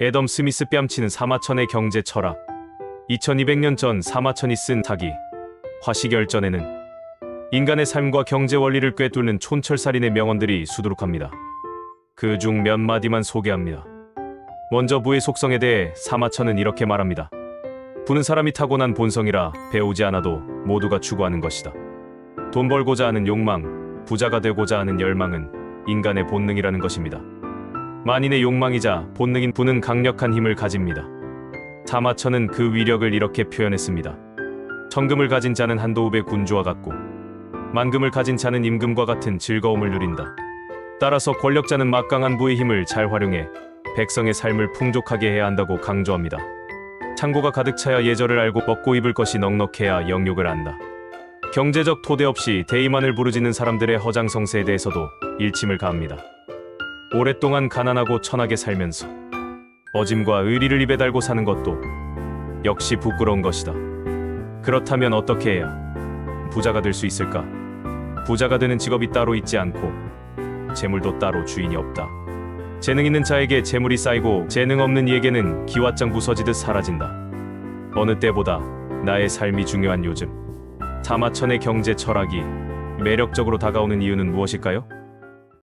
애덤 스미스 뺨치는 사마천의 경제 철학 2200년 전 사마천이 쓴 타기 화시결전에는 인간의 삶과 경제 원리를 꿰뚫는 촌철살인의 명언들이 수두룩합니다. 그 중 몇 마디만 소개합니다. 먼저 부의 속성에 대해 사마천은 이렇게 말합니다. 부는 사람이 타고난 본성이라 배우지 않아도 모두가 추구하는 것이다. 돈 벌고자 하는 욕망, 부자가 되고자 하는 열망은 인간의 본능이라는 것입니다. 만인의 욕망이자 본능인 부는 강력한 힘을 가집니다. 사마천은 그 위력을 이렇게 표현했습니다. 천금을 가진 자는 한도읍의 군주와 같고 만금을 가진 자는 임금과 같은 즐거움을 누린다. 따라서 권력자는 막강한 부의 힘을 잘 활용해 백성의 삶을 풍족하게 해야 한다고 강조합니다. 창고가 가득 차야 예절을 알고 먹고 입을 것이 넉넉해야 영욕을 안다. 경제적 토대 없이 대의만을 부르짖는 사람들의 허장성세에 대해서도 일침을 가합니다. 오랫동안 가난하고 천하게 살면서 어짐과 의리를 입에 달고 사는 것도 역시 부끄러운 것이다. 그렇다면 어떻게 해야 부자가 될 수 있을까? 부자가 되는 직업이 따로 있지 않고 재물도 따로 주인이 없다. 재능 있는 자에게 재물이 쌓이고 재능 없는 이에게는 기왓장 부서지듯 사라진다. 어느 때보다 나의 삶이 중요한 요즘. 사마천의 경제 철학이 매력적으로 다가오는 이유는 무엇일까요?